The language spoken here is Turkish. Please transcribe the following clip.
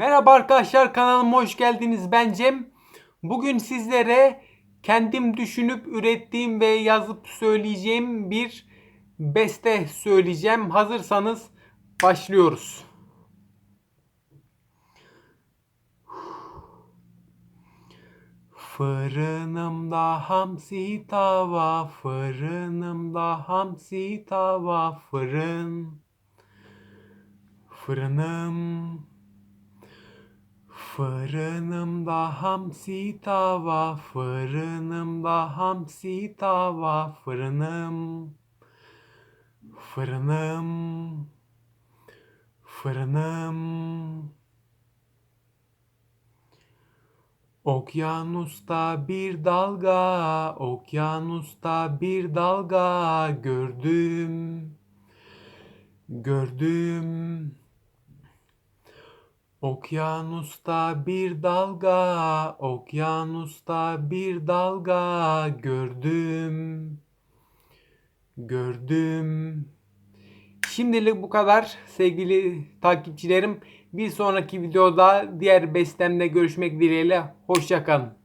Merhaba arkadaşlar kanalıma hoş geldiniz. Ben Cem. Bugün sizlere kendim düşünüp ürettiğim ve yazıp söyleyeceğim bir beste söyleyeceğim. Hazırsanız başlıyoruz. Fırınımda hamsi tava, fırınımda hamsi tava, fırın. Fırınım. Fırınımda hamsi tava, fırınımda hamsi tava, fırınım. Fırınım. Fırınım. Okyanusta bir dalga, okyanusta bir dalga gördüm. Gördüm. Okyanusta bir dalga, okyanusta bir dalga gördüm. Gördüm. Şimdilik bu kadar sevgili takipçilerim. Bir sonraki videoda diğer bestemle görüşmek dileğiyle. Hoşçakalın.